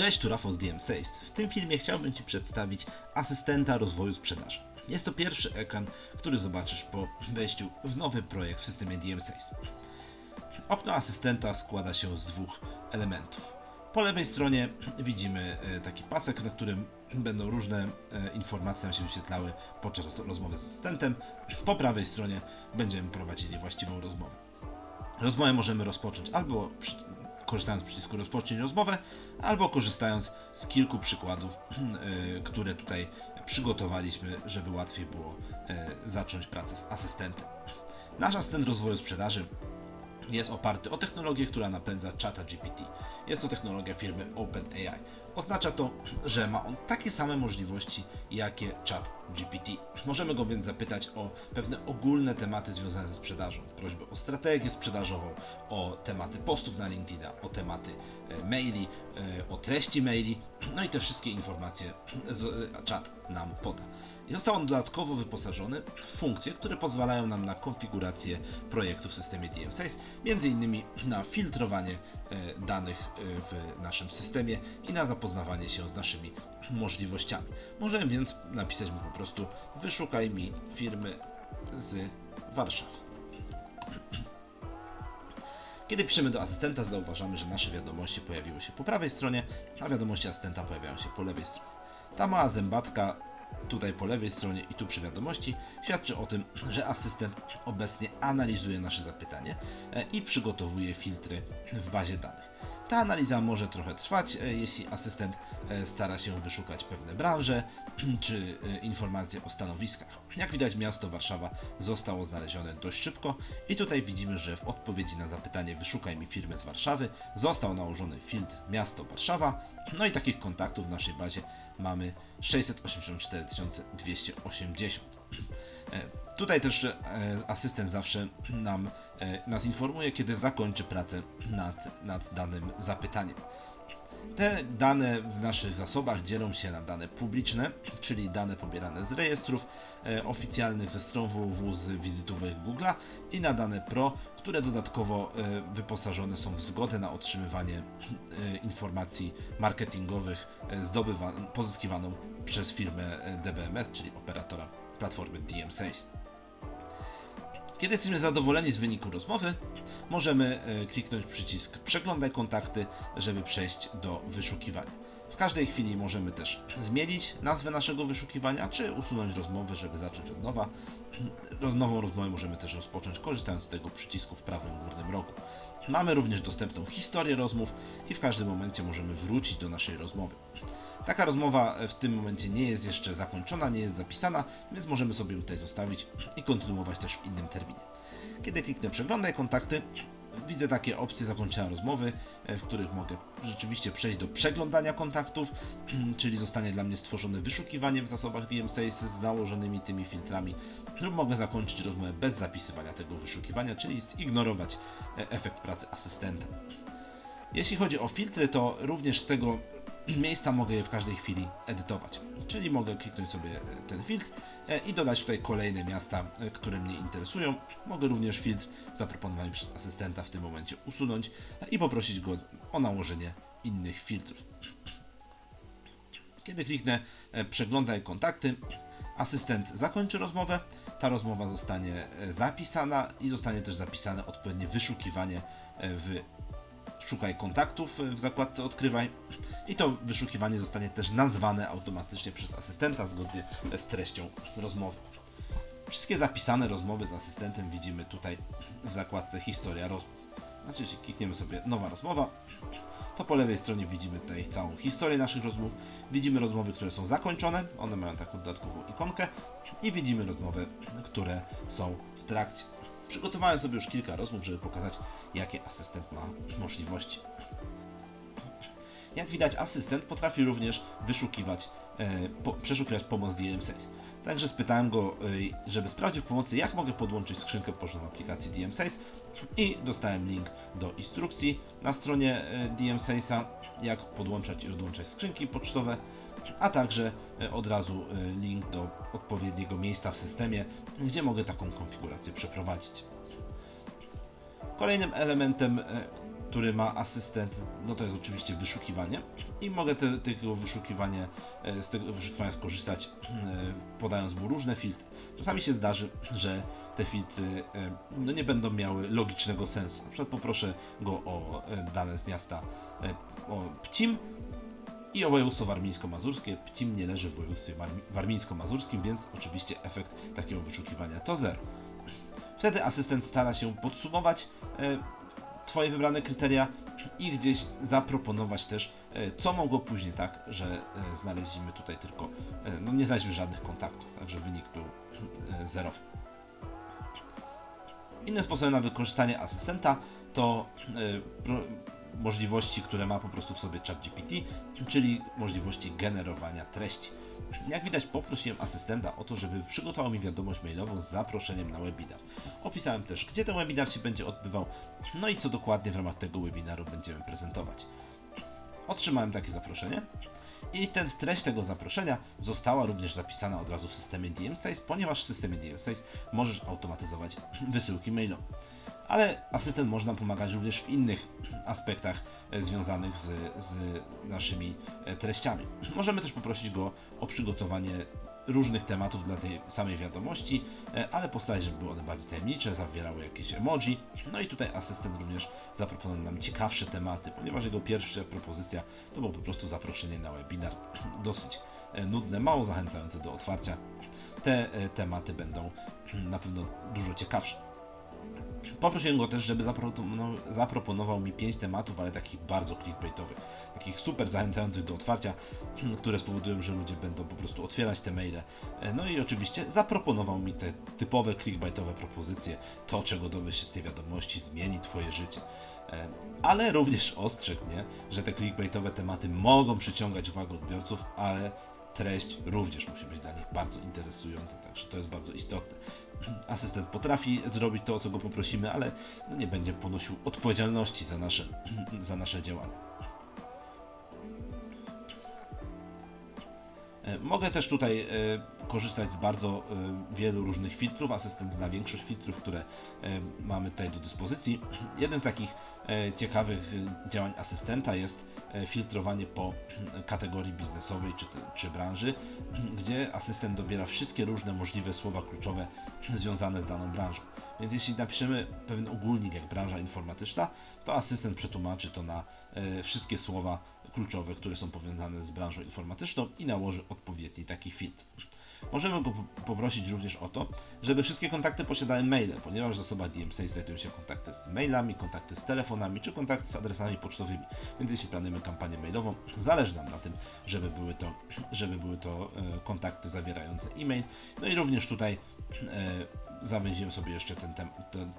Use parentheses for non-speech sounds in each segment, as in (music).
Cześć, tu Rafał z DM Sales. W tym filmie chciałbym Ci przedstawić asystenta rozwoju sprzedaży. Jest to pierwszy ekran, który zobaczysz po wejściu w nowy projekt w systemie DM Sales. Okno asystenta składa się z dwóch elementów. Po lewej stronie widzimy e, taki pasek, na którym będą różne e, informacje nam się wyświetlały podczas rozmowy z asystentem. Po prawej stronie będziemy prowadzili właściwą rozmowę. Rozmowę możemy rozpocząć albo przy, korzystając z przycisku rozpocznij rozmowę, albo korzystając z kilku przykładów, y, (clears throat) które tutaj przygotowaliśmy, żeby łatwiej było y, zacząć pracę z asystentem. Nasz asystent rozwoju sprzedaży jest oparty o technologię, która napędza czata GPT. Jest to technologia firmy OpenAI. Oznacza to, że ma on takie same możliwości, jakie chat GPT. Możemy go więc zapytać o pewne ogólne tematy związane ze sprzedażą. Prośby o strategię sprzedażową, o tematy postów na LinkedIna, o tematy e, maili, e, o treści maili, no i te wszystkie informacje z, e, czat nam poda. Został on dodatkowo wyposażony w funkcje, które pozwalają nam na konfigurację projektu w systemie DM Sales, między innymi na filtrowanie e, danych e, w naszym systemie i na zapoznawanie się z naszymi możliwościami. Możemy więc napisać mu po prostu wyszukaj mi firmy z Warszawy. Kiedy piszemy do asystenta, zauważamy, że nasze wiadomości pojawiły się po prawej stronie, a wiadomości asystenta pojawiają się po lewej stronie. Ta mała zębatka tutaj po lewej stronie i tu przy wiadomości świadczy o tym, że asystent obecnie analizuje nasze zapytanie e, i przygotowuje filtry w bazie danych. Ta analiza może trochę trwać, e, jeśli asystent e, stara się wyszukać pewne branże (clears throat) czy informacje o stanowiskach. Jak widać, miasto Warszawa zostało znalezione dość szybko i tutaj widzimy, że w odpowiedzi na zapytanie wyszukaj mi firmy z Warszawy został nałożony filtr miasto Warszawa. No i takich kontaktów w naszej bazie mamy 684 280. (clears throat) Tutaj też e, asystent zawsze nam, e, nas informuje, kiedy zakończy pracę nad, nad danym zapytaniem. Te dane w naszych zasobach dzielą się na dane publiczne, czyli dane pobierane z rejestrów e, oficjalnych, ze stron www, z wizytówek Google'a i na dane pro, które dodatkowo e, wyposażone są w zgodę na otrzymywanie e, informacji marketingowych e, pozyskiwaną przez firmę e, DBMS, czyli operatora platformy DM Sales. Kiedy jesteśmy zadowoleni z wyniku rozmowy, możemy e, kliknąć przycisk Przeglądaj kontakty, żeby przejść do wyszukiwania. W każdej chwili możemy też zmienić nazwę naszego wyszukiwania, czy usunąć rozmowę, żeby zacząć od nowa. (clears throat) Nową rozmowę możemy też rozpocząć korzystając z tego przycisku w prawym górnym rogu. Mamy również dostępną historię rozmów i w każdym momencie możemy wrócić do naszej rozmowy. Taka rozmowa w tym momencie nie jest jeszcze zakończona, nie jest zapisana, więc możemy sobie tutaj zostawić i kontynuować też w innym terminie. Kiedy kliknę przeglądaj kontakty, widzę takie opcje zakończenia rozmowy, e, w których mogę rzeczywiście przejść do przeglądania kontaktów, (clears throat) czyli zostanie dla mnie stworzone wyszukiwanie w zasobach DM Sales z nałożonymi tymi filtrami, lub mogę zakończyć rozmowę bez zapisywania tego wyszukiwania, czyli zignorować e, efekt pracy asystenta. Jeśli chodzi o filtry, to również z tego miejsca mogę je w każdej chwili edytować. Czyli mogę kliknąć sobie e, ten filtr e, i dodać tutaj kolejne miasta, e, które mnie interesują. Mogę również filtr zaproponowany przez asystenta w tym momencie usunąć i poprosić go o nałożenie innych filtrów. Kiedy kliknę przeglądaj kontakty, asystent zakończy rozmowę. Ta rozmowa zostanie zapisana i zostanie też zapisane odpowiednie wyszukiwanie w szukaj kontaktów w zakładce odkrywaj i to wyszukiwanie zostanie też nazwane automatycznie przez asystenta zgodnie z treścią rozmowy. Wszystkie zapisane rozmowy z asystentem widzimy tutaj w zakładce historia rozmów. Znaczy, jeśli klikniemy sobie nowa rozmowa, to po lewej stronie widzimy tutaj całą historię naszych rozmów. Widzimy rozmowy, które są zakończone, one mają taką dodatkową ikonkę i widzimy rozmowy, które są w trakcie. Przygotowałem sobie już kilka rozmów, żeby pokazać, jakie asystent ma możliwości. Jak widać, asystent potrafi również wyszukiwać, po, przeszukiwać pomoc DM Sales. Także spytałem go, e, żeby sprawdził w pomocy, jak mogę podłączyć skrzynkę pocztową aplikacji DM Sales i dostałem link do instrukcji na stronie e, DM Salesa, jak podłączać i odłączać skrzynki pocztowe, a także e, od razu e, link do odpowiedniego miejsca w systemie, gdzie mogę taką konfigurację przeprowadzić. Kolejnym elementem, e, który ma asystent, no to jest oczywiście wyszukiwanie i mogę te, tego wyszukiwania, e, z tego wyszukiwania skorzystać e, podając mu różne filtry. Czasami się zdarzy, że te filtry e, no nie będą miały logicznego sensu. Na przykład poproszę go o dane z miasta o Pcim i o województwo warmińsko-mazurskie. Pcim nie leży w województwie warmi- warmińsko-mazurskim, więc oczywiście efekt takiego wyszukiwania to zero. Wtedy asystent stara się podsumować Twoje wybrane kryteria i gdzieś zaproponować też, e, co mogło później tak, że e, znaleźliśmy tutaj tylko, e, no nie znaleźliśmy żadnych kontaktów, także wynik był zerowy. Innym sposobem na wykorzystanie asystenta to możliwości, które ma po prostu w sobie ChatGPT, czyli możliwości generowania treści. Jak widać, poprosiłem asystenta o to, żeby przygotował mi wiadomość mailową z zaproszeniem na webinar. Opisałem też, gdzie ten webinar się będzie odbywał, no i co dokładnie w ramach tego webinaru będziemy prezentować. Otrzymałem takie zaproszenie i ten treść tego zaproszenia została również zapisana od razu w systemie DMSpace, ponieważ w systemie DMSpace możesz automatyzować wysyłki mailowe. Ale asystent można pomagać również w innych aspektach e, związanych z, z naszymi e, treściami. Możemy też poprosić go o przygotowanie różnych tematów dla tej samej wiadomości, e, ale postarać, żeby były one bardziej tajemnicze, zawierały jakieś emoji. No i tutaj asystent również zaproponował nam ciekawsze tematy, ponieważ jego pierwsza propozycja to było po prostu zaproszenie na webinar, (clears throat) dosyć nudne, mało zachęcające do otwarcia. Te tematy będą na pewno dużo ciekawsze. Poprosiłem go też, żeby zaproponował, mi 5 tematów, ale takich bardzo clickbaitowych, takich super zachęcających do otwarcia, (clears throat) które spowodują, że ludzie będą po prostu otwierać te maile. E, No i oczywiście zaproponował mi te typowe clickbaitowe propozycje, to czego dowiesz się z tej wiadomości zmieni Twoje życie. E, Ale również ostrzegł mnie, że te clickbaitowe tematy mogą przyciągać uwagę odbiorców, ale treść również musi być dla nich bardzo interesująca, także to jest bardzo istotne. (clears throat) Asystent potrafi zrobić to, o co go poprosimy, ale no nie będzie ponosił odpowiedzialności za nasze, (clears throat) za nasze działania. Mogę też tutaj e, korzystać z bardzo e, wielu różnych filtrów. Asystent zna większość filtrów, które e, mamy tutaj do dyspozycji. Jednym z takich e, ciekawych e, działań asystenta jest e, filtrowanie po kategorii biznesowej czy, czy branży, gdzie asystent dobiera wszystkie różne możliwe słowa kluczowe związane z daną branżą. Więc jeśli napiszemy pewien ogólnik jak branża informatyczna, to asystent przetłumaczy to na e, wszystkie słowa kluczowe, które są powiązane z branżą informatyczną i nałoży odpowiedni taki filtr. Możemy go po- poprosić również o to, żeby wszystkie kontakty posiadały maile, ponieważ w zasobach DMSA znajdują się kontakty z mailami, kontakty z telefonami czy kontakty z adresami pocztowymi. Więc jeśli planujemy kampanię mailową, zależy nam na tym, żeby były to, żeby były to e, kontakty zawierające e-mail. No i również tutaj e, zawęziłem sobie jeszcze ten, tem, ten,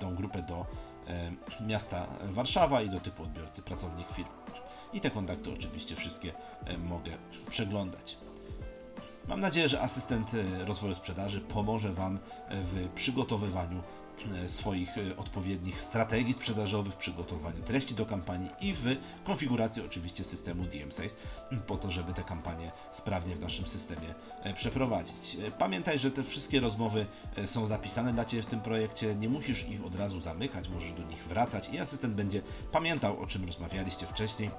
tą grupę do e, miasta Warszawa i do typu odbiorcy pracownik firm. I te kontakty oczywiście wszystkie e, mogę przeglądać. Mam nadzieję, że asystent e, rozwoju sprzedaży pomoże Wam e, w przygotowywaniu e, swoich odpowiednich strategii sprzedażowych, przygotowaniu treści do kampanii i w konfiguracji oczywiście systemu DMSACE po to, żeby te kampanie sprawnie w naszym systemie przeprowadzić. Pamiętaj, że te wszystkie rozmowy są zapisane dla Ciebie w tym projekcie, nie musisz ich od razu zamykać, możesz do nich wracać i asystent będzie pamiętał, o czym rozmawialiście wcześniej.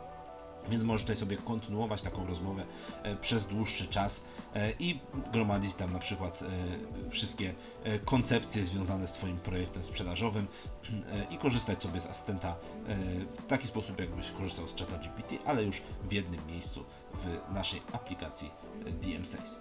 Więc możesz tutaj sobie kontynuować taką rozmowę e, przez dłuższy czas e, i gromadzić tam na przykład e, wszystkie koncepcje związane z Twoim projektem sprzedażowym i korzystać sobie z asystenta w taki sposób, jakbyś korzystał z czata GPT, ale już w jednym miejscu w naszej aplikacji DM Sales.